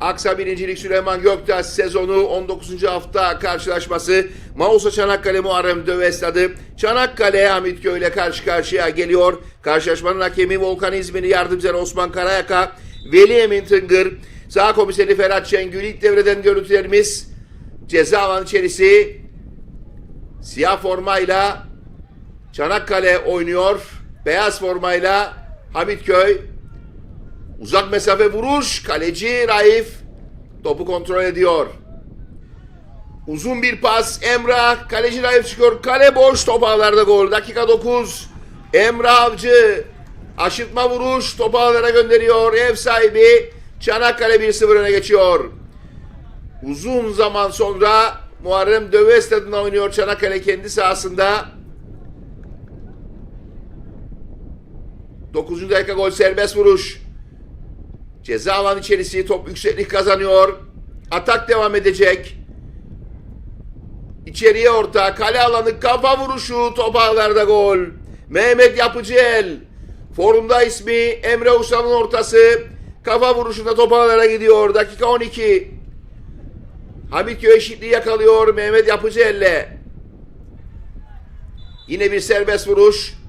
Aksa birincilik Süleyman Göktaş sezonu 19. hafta karşılaşması Mausa Çanakkale Muharrem Döve Stadı Çanakkale Hamitköy ile karşı karşıya geliyor. Karşılaşmanın hakemi Volkan İzmir'i yardımcıları Osman Karayaka, Veli Emin Tıngır, sağ komiseri Ferhat Şengül ilk devreden görüntülerimiz ceza alanı içerisi siyah formayla Çanakkale oynuyor. Beyaz formayla Hamitköy Uzak mesafe vuruş. Kaleci Raif topu kontrol ediyor. Uzun bir pas. Emrah. Kaleci Raif çıkıyor. Kale boş. Top ağlarda gol. Dakika 9. Emrah Avcı. Aşırtma vuruş. Topu ağlara gönderiyor. Ev sahibi Çanakkale 1-0 öne geçiyor. Uzun zaman sonra Muharrem Döve stadında oynuyor Çanakkale kendi sahasında. 9. dakika gol serbest vuruş. Ceza alan içerisi top yükseklik kazanıyor. Atak devam edecek. İçeriye orta kale alanı kafa vuruşu top ağlarda gol. Mehmet Yapıcıel. Forumda ismi Emre Usal'ın ortası. Kafa vuruşunda top ağlara gidiyor. Dakika 12. Hamitköy eşitliği yakalıyor Mehmet Yapıcıel'le. Yine bir serbest vuruş.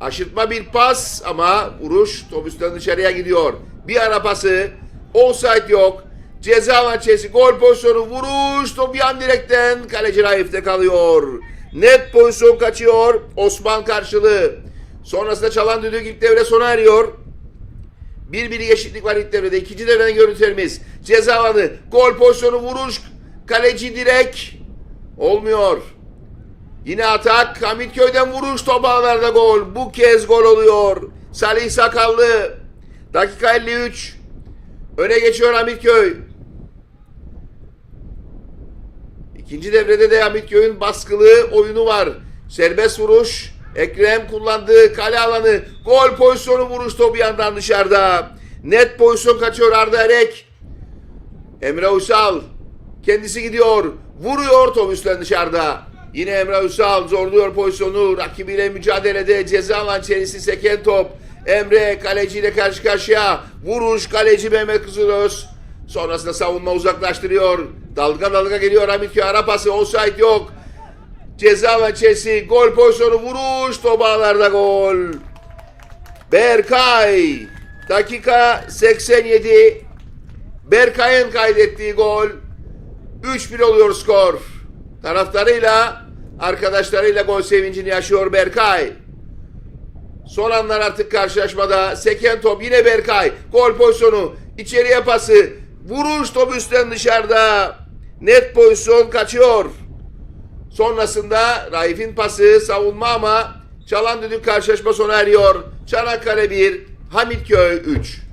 Aşırtma bir pas ama vuruş top üstten dışarıya gidiyor. Bir ara pası. Offside yok. Ceza içerisi gol pozisyonu vuruş top yan direkten kaleci Raif'te kalıyor. Net pozisyon kaçıyor. Osman karşılığı. Sonrasında çalan düdük ilk devre sona eriyor. Bir bir eşitlik var ilk devrede. İkinci devreden görüntülerimiz. Ceza alanı. Gol pozisyonu vuruş. Kaleci direk. Olmuyor. Yine atak. Hamitköy'den vuruş top ağlarda gol. Bu kez gol oluyor. Salih Sakallı. Dakika 53. Öne geçiyor Hamitköy. İkinci devrede de Hamitköy'ün baskılı oyunu var. Serbest vuruş. Ekrem kullandığı kale alanı. Gol pozisyonu vuruş topu yandan dışarıda. Net pozisyon kaçıyor Arda Erek. Emre Uysal. Kendisi gidiyor. Vuruyor top üstten dışarıda. Yine Emre Uysal zorluyor pozisyonu. Rakibiyle mücadelede ceza alan içerisi seken top. Emre kaleciyle karşı karşıya. Vuruş kaleci Mehmet Kızılöz. Sonrasında savunma uzaklaştırıyor. Dalga dalga geliyor Hamitköy ara pası. Offside yok. Ceza alan içerisi. Gol pozisyonu vuruş. Top ağlarda gol. Berkay. Dakika 87. Berkay'ın kaydettiği gol. 3-1 oluyor skor. Taraftarıyla, arkadaşlarıyla gol sevincini yaşıyor Berkay. Son anlar artık karşılaşmada. Seken top yine Berkay. Gol pozisyonu. içeriye pası. Vuruş top üstten dışarıda. Net pozisyon kaçıyor. Sonrasında Raif'in pası savunma ama çalan düdük karşılaşma sona eriyor. Çanakkale 1, Hamitköy 3.